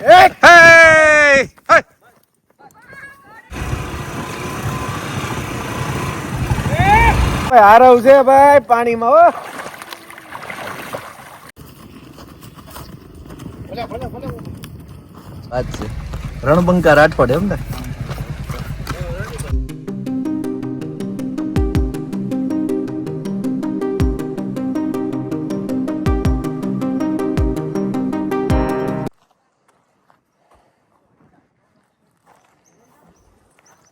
Hey! Hey! ભાઈ આરવ છે ભાઈ પાણીમાં હો વાત છે રણબંકા રાઠોડ એમ ને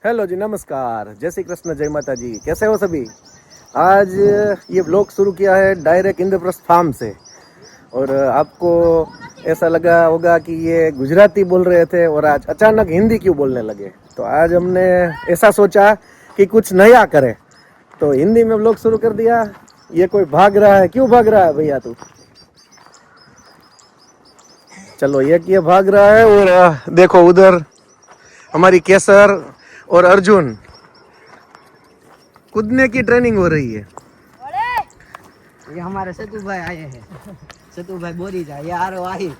हेलो जी, नमस्कार। जय श्री कृष्ण, जय माता जी। कैसे हो सभी? आज ये ब्लॉग शुरू किया है डायरेक्ट इंद्रप्रस्थ फार्म से। और आपको ऐसा लगा होगा कि ये गुजराती बोल रहे थे और आज अचानक हिंदी क्यों बोलने लगे? तो आज हमने ऐसा सोचा कि कुछ नया करें। तो हिंदी में ब्लॉग शुरू कर दिया। ये कोई भाग रहा है? क्यों भाग रहा है भैया तू? चलो, एक ये भाग रहा है और, देखो उधर हमारी केसर और अर्जुन कूदने की ट्रेनिंग हो रही है। ये हमारे सतु भाई आए हैं। सतु भाई बोरी जा ये आरो आई।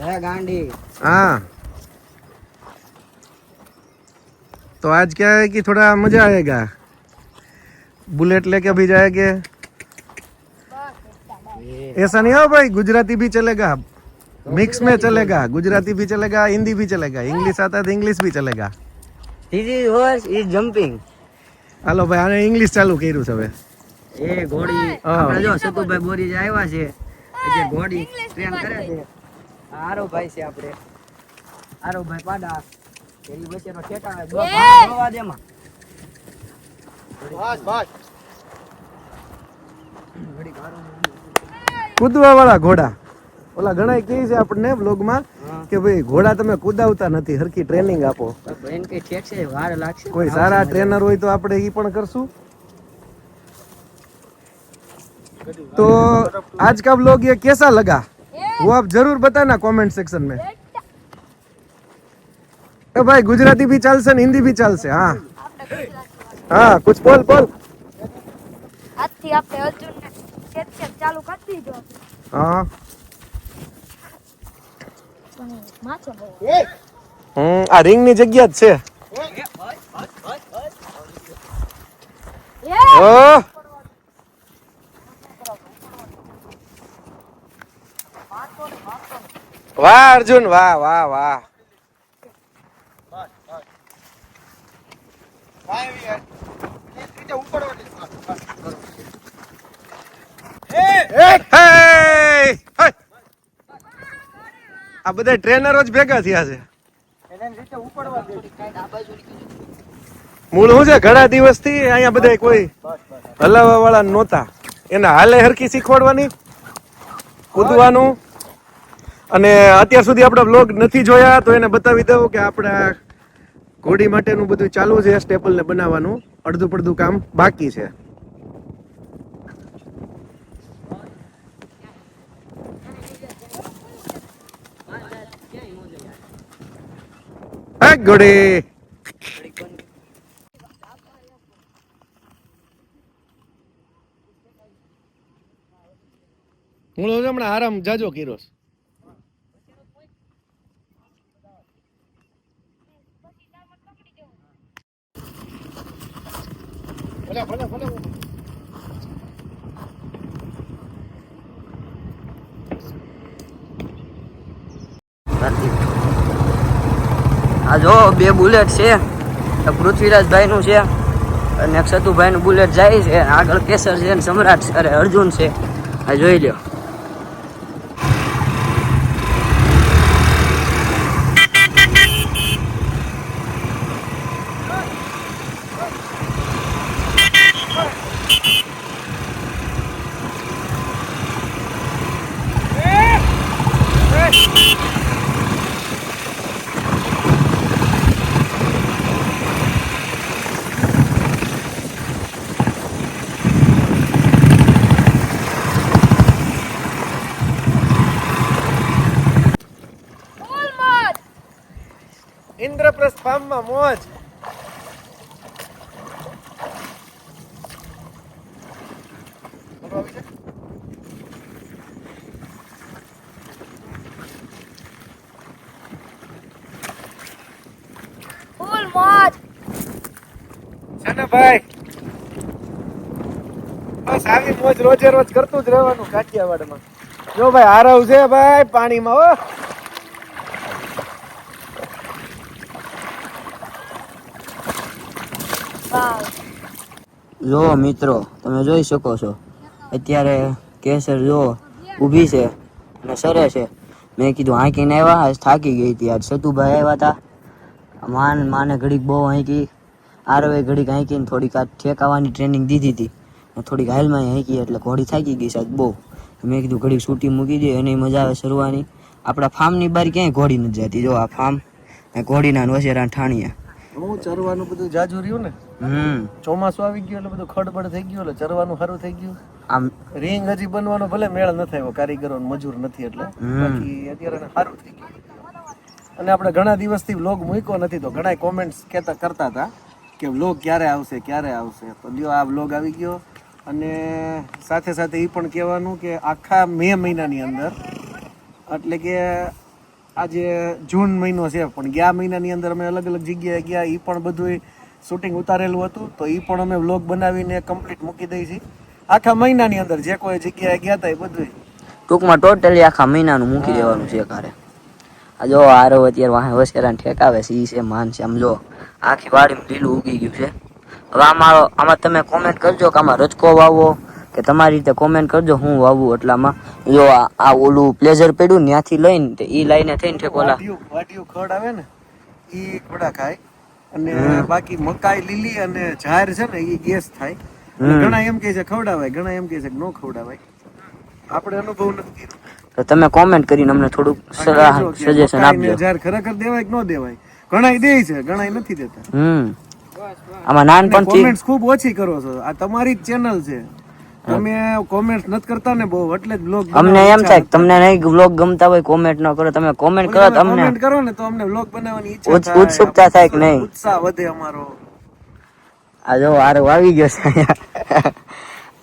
है गांडी हाँ। तो आज क्या है कि थोड़ा मज़ा आएगा? बुलेट लेके भी जाएँगे। ऐसा नहीं हो भाई गुजराती भी चलेगा मिक्स में चलेगा गुजराती भी चलेगा हिंदी भी चलेगा इंग्लिश आता है तो इंग्लिश भी चलेगा। This is horse is jumping હાલો ભાઈ આને ઇંગ્લિશ ચાલુ કર્યું છે હવે. એ ઘોડી. આપણે જો સતુભાઈ બોરી જે આવ્યા છે. એ જે ઘોડી ટ્રેન કરે છે. આરો ભાઈ છે આપણે. આરો ભાઈ પાડા. એની વચ્ચેનો ઠેકાણો દો ભાગ દોવા દે માં ઘડીક આરો કૂદવા વાળા ઘોડા. ઓલા ઘણા કહે છે આપણને બ્લોગમાં. કે ભાઈ ઘોડા તમે કુદાવતા નથી હરકી ટ્રેનિંગ આપો. કોઈ સારા ટ્રેનર હોય તો આપણે એ પણ કરશું. तो आज का ब्लॉग ये कैसा लगा वो आप जरूर बताना कमेंट सेक्शन में तो भाई गुजराती भी चाल से हिंदी भी चाल से हाँ हाँ कुछ बोल આજથી આપણે અર્જુન ને ચાલુ કરી દીધો. હા. હમ આ રિંગની જગ્યા જ છે. વાહ અર્જુન વાહ વાહ વાહ. Hey! આ બધા ટ્રેનરો જ ભેગા થયા છે. મૂળ શું છે? ઘણા દિવસથી અહીંયા બધા કોઈ હલાવા વાળા નહોતા. એને હાલે હરખી શીખવાડવાની, કૂદવાનું. અને અત્યાર સુધી આપણા બ્લોગ નથી જોયા, તો એને બતાવી દઉં કે આપણા ઘોડી માટેનું બધું ચાલુ છે સ્ટેપલને બનાવવાનું. અડધું પડધું કામ બાકી છે. ઘોડી હું હમણાં આરામ જાજો કર્યો છે. આ જો બે બુલેટ છે. એક પૃથ્વીરાજભાઈ નું છે. અને એક નું બુલેટ જાય છે. આગળ કેસર છે અને સમ્રાટ અરે અર્જુન છે. આ જોઈ લ્યો. ઇન્દ્રપ્રસ્થ ફાર્મમાં મોજ. ફૂલ મોજ ભાઈ? બસ આવી મોજ રોજે રોજ કરતું જ રહેવાનું કાઠિયાવાડમાં. જો ભાઈ હારવ છે ભાઈ પાણીમાં હો. જો મિત્રો, તમે જોઈ શકો છો. અત્યારે કેસર જો ઊભી છે અને સરે છે. મેં કીધું, હાંકીને આવ્યા? થાકી ગઈ હતી. આજ સતુભાઈ આવ્યા હતા. માન, માને ઘડીક બહુ હાંકી. આરવે ઘડીક હાંકીને થોડીક આ ઠેકાવાની ટ્રેનિંગ દીધી હતી. થોડીક હાલમાં હાંકી એટલે ઘોડી થાકી ગઈ સાહેબ, બહુ. મેં કીધું, ઘડીક સૂટી મૂકી દે, એની મજા આવે સરવાની આપણા ફાર્મની બારી ક્યાંય ઘોડી નથી જતી? જો આ ફાર્મ. ઘોડીના વસેરા ઠાણિયા. હું ચરવાનું બધું જાજુ રહ્યું ને? હમ. ચોમાસું આવી ગયું એટલે બધું ખડબડ થઈ ગયું એટલે ચરવાનું સારું થઈ ગયું. આમ રીંગ હજી બનવાનો ભલે મેળ ન થાય કારીગરો મજૂર નથી એટલે. બાકી અત્યારે સારું થઈ ગયું. અને આપણે ઘણા દિવસથી વ્લોગ મૂક્યો નથી તો ઘણા કોમેન્ટ્સ કહેતા કરતા હતા કે વ્લોગ ક્યારે આવશે ક્યારે આવશે. તો લ્યો આ વ્લોગ આવી ગયો. અને સાથે સાથે એ પણ કહેવાનું કે આખા મે મહિનાની અંદર એટલે કે આજે જૂન મહિનો છે પણ ગયા મહિનાની અંદર અમે અલગ અલગ જગ્યાએ ગયા એ પણ બધું શૂટિંગ ઉતારેલું હતું તો એ પણ અમે વ્લોગ બનાવીને કમ્પ્લીટ મૂકી દઈ છીએ આખા મહિનાની અંદર જે કોઈ જગ્યાએ ગયા હતા એ બધું ટૂંકમાં ટોટલી આખા મહિનાનું મૂકી દેવાનું છે કારે આ જો આરો અત્યારે વાહે વસેરાને ઠેકાવે છે ઈ છે માન છે. આમ જો આખી વાડીમાં લીલું ઉગી ગયું છે. હવે આમાં આમાં તમે કોમેન્ટ કરજો કે આમાં રચકો વાવો કે તમારી રીતે કોમેન્ટ કરજો હું વાવું એટલામાં. જો આ ઓલું પ્લેઝર પડ્યું ત્યાંથી લઈને એ લાઈને થઈને ઠેક ઓલા વાટિયું વાટિયું ખડ આવે ને એ ખોડા ખાય. અને બાકી મકાઈ લીલી અને જાહેર છે ને એ ગેસ થાય. ઘણા એમ કહે છે ખવડાવાય ઘણા એમ કહે છે કે ન ખવડાવાય. આપણે અનુભવ નથી તો તમે કોમેન્ટ કરીને અમને થોડુંક સલાહ સજેશન આપજો. જાહેર ખરેખર દેવાય કે ન દેવાય? ઘણા દે છે ઘણા નથી દેતા. હમ. આમાં નાનપણથી કોમેન્ટ્સ ખૂબ ઓછી કરો છો. આ તમારી જ ચેનલ છે. તમે કોમેન્ટ્સ નથી કરતા ને બહુ એટલે બ્લોગ અમને એમ થાય તમને નહીં વ્લોગ ગમતા હોય કોમેન્ટ ન કરો તમે કોમેન્ટ કરો તો અમને કોમેન્ટ કરો ને તો અમને બ્લોગ બનાવવાની ઈચ્છા થાય ઉત્સુકતા થાય કે નહીં? ઉત્સાહ વધે અમારો. આ જો આરો આવી ગયો છે અહીંયા.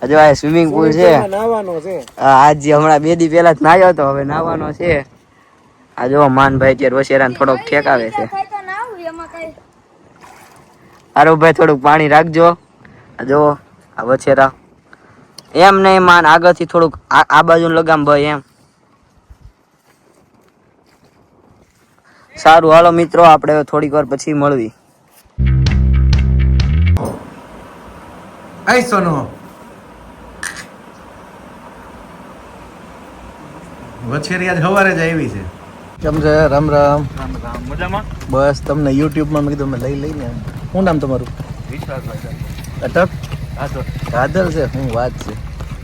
આ જો આ સ્વિમિંગ પુલ છે. તેમાં નાહવાનો છે. આ આજ હમણાં બે દી પહેલા જ નાહ્યો હતો હવે નાહવાનો છે. આ જો માનભાઈ અત્યારે વસેરાને થોડોક ઠેકાવે છે. થાય તો ના આવું એમાં કઈ આરો ભાઈ થોડુંક પાણી રાખજો. આ જો આ વછેરા એમ નહીં માન આગળથી થોડુંક આ બાજુ લગામ ભાઈ એમ. સારું હાલો મિત્રો આપણે થોડીક વાર પછી મળવી. આઈ સોનો. વછેરી આજ સવારે જ આવી છે. કેમ છે? રામ રામ. મજામાં? બસ તમને યુટ્યુબમાં મેં કીધું મેં લઈ લઈને શું નામ તમારું? વિશ્વાસભાઈ. અટક. કાદલ છે હું વાત છે.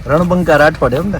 રણબંકા રાઠોડ એમ ને?